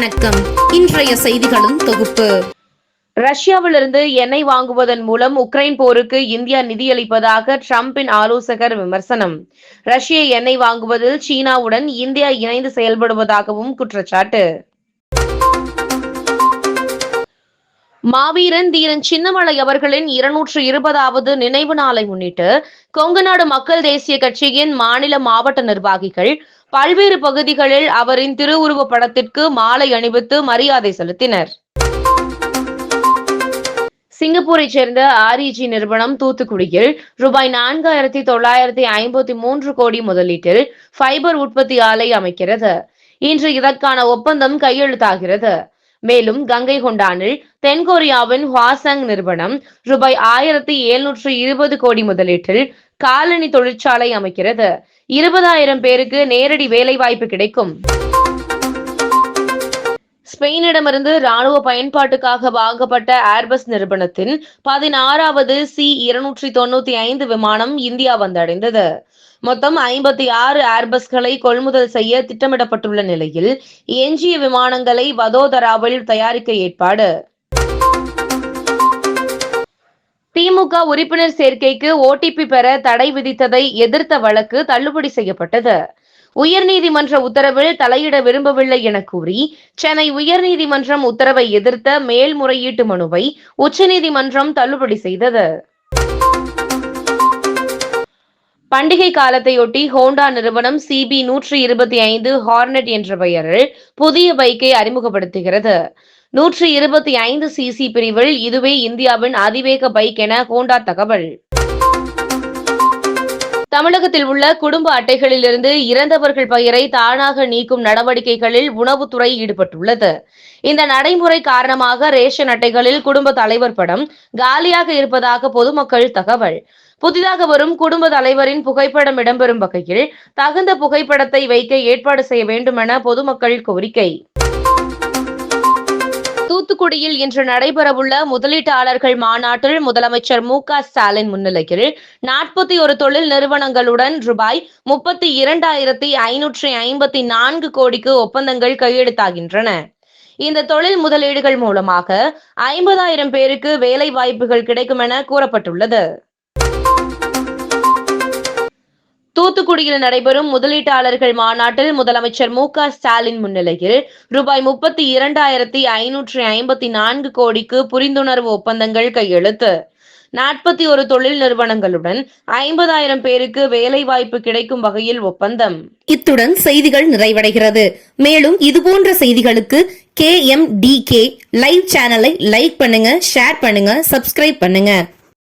வணக்கம். இன்றைய செய்திகளும் தொகுப்பு. ரஷ்யாவிலிருந்து எண்ணெய் வாங்குவதன் மூலம் உக்ரைன் போருக்கு இந்தியா நிதியளிப்பதாக டிரம்பின் ஆலோசகர் விமர்சனம். ரஷ்ய எண்ணெய் வாங்குவதில் சீனாவுடன் இந்தியா இணைந்து செயல்படுவதாகவும் குற்றச்சாட்டு. மாவீரன் தீரன் சின்னமலை அவர்களின் இருநூற்று இருபதாவது நினைவு நாளை முன்னிட்டு கொங்குநாடு மக்கள் தேசிய கட்சியின் மாநில மாவட்ட நிர்வாகிகள் பல்வேறு பகுதிகளில் அவரின் திருவுருவ படத்திற்கு மாலை அணிவித்து மரியாதை செலுத்தினர். சிங்கப்பூரைச் சேர்ந்த ஆர்இஜி நிறுவனம் தூத்துக்குடியில் ரூபாய் நான்காயிரத்தி தொள்ளாயிரத்தி ஐம்பத்தி மூன்று கோடி முதலீட்டில் ஃபைபர் உற்பத்தி ஆலை அமைக்கிறது. இன்று இதற்கான ஒப்பந்தம் கையெழுத்தாகிறது. மேலும் கங்கை கொண்டானில் தென்கொரியாவின் ஹுவாசங் நிறுவனம் ரூபாய் ஆயிரத்தி எழுநூற்று இருபது கோடி முதலீட்டில் காலணி தொழிற்சாலை அமைக்கிறது. இருபதாயிரம் பேருக்கு நேரடி வேலைவாய்ப்பு கிடைக்கும். ஸ்பெயினிடமிருந்து ராணுவ பயன்பாட்டுக்காக வாங்கப்பட்ட ஏர்பஸ் நிறுவனத்தின் பதினாறாவது சி இருநூற்றி தொண்ணூத்தி ஐந்து விமானம் இந்தியா வந்தடைந்தது. மொத்தம் ஐம்பத்தி ஆறு ஏர்பஸ்களை கொள்முதல் செய்ய திட்டமிடப்பட்டுள்ள நிலையில் எஞ்சிய விமானங்களை வதோதராவில் தயாரிக்க ஏற்பாடு. திமுக உறுப்பினர் சேர்க்கைக்கு ஓடிபி பெற தடை விதித்ததை எதிர்த்த வழக்கு தள்ளுபடி செய்யப்பட்டது. உயர்நீதிமன்ற உத்தரவில் தலையிட விரும்பவில்லை என கூறி சென்னை உயர்நீதிமன்றம் உத்தரவை எதிர்த்த மேல்முறையீட்டு மனுவை உச்சநீதிமன்றம் தள்ளுபடி செய்தது. பண்டிகை காலத்தையொட்டி ஹோண்டா நிறுவனம் சிபி நூற்றி இருபத்தி ஐந்து ஹார்னெட் என்ற பெயரில் புதிய பைக்கை அறிமுகப்படுத்துகிறது. நூற்றி இருபத்தி ஐந்து சிசி பிரிவில் இதுவே இந்தியாவின் அதிவேக பைக் என ஹோண்டா தகவல். தமிழகத்தில் உள்ள குடும்ப அட்டைகளிலிருந்து இறந்தவர்கள் பெயரை தானாக நீக்கும் நடவடிக்கைகளில் உணவுத்துறை ஈடுபட்டுள்ளது. இந்த நடைமுறை காரணமாக ரேஷன் அட்டைகளில் குடும்ப தலைவர் படம் காலியாக இருப்பதாக பொதுமக்கள் தகவல். புதிதாக வரும் குடும்ப தலைவரின் புகைப்படம் இடம்பெறும் வகையில் தகுந்த புகைப்படத்தை வைக்க ஏற்பாடு செய்ய வேண்டும் என பொதுமக்கள் கோரிக்கை. தூத்துக்குடியில் இன்று நடைபெறவுள்ள முதலீட்டாளர்கள் மாநாட்டில் முதலமைச்சர் மு க ஸ்டாலின் முன்னிலையில் நாற்பத்தி ஒரு தொழில் நிறுவனங்களுடன் ரூபாய் முப்பத்தி இரண்டாயிரத்தி ஐநூற்றி ஐம்பத்தி நான்கு கோடிக்கு ஒப்பந்தங்கள் கையெழுத்தாகின்றன. இந்த தொழில் முதலீடுகள் மூலமாக ஐம்பதாயிரம் பேருக்கு வேலை வாய்ப்புகள் கிடைக்கும் என கூறப்பட்டுள்ளது. தூத்துக்குடியில் நடைபெறும் முதலீட்டாளர்கள் மாநாட்டில் முதலமைச்சர் மு க ஸ்டாலின் முன்னிலையில் ரூபாய் முப்பத்தி இரண்டாயிரத்தி ஐநூற்றி ஐம்பத்தி நான்கு கோடிக்கு புரிந்துணர்வு ஒப்பந்தங்கள் கையெழுத்து. நாற்பத்தி ஒரு தொழில் நிறுவனங்களுடன் ஐம்பதாயிரம் பேருக்கு வேலை வாய்ப்பு கிடைக்கும் வகையில் ஒப்பந்தம். இத்துடன் செய்திகள் நிறைவடைகிறது. மேலும் இதுபோன்ற செய்திகளுக்கு K M T K live சேனலை லைக் பண்ணுங்க ஷேர் பண்ணுங்க சப்ஸ்கிரைப் பண்ணுங்க.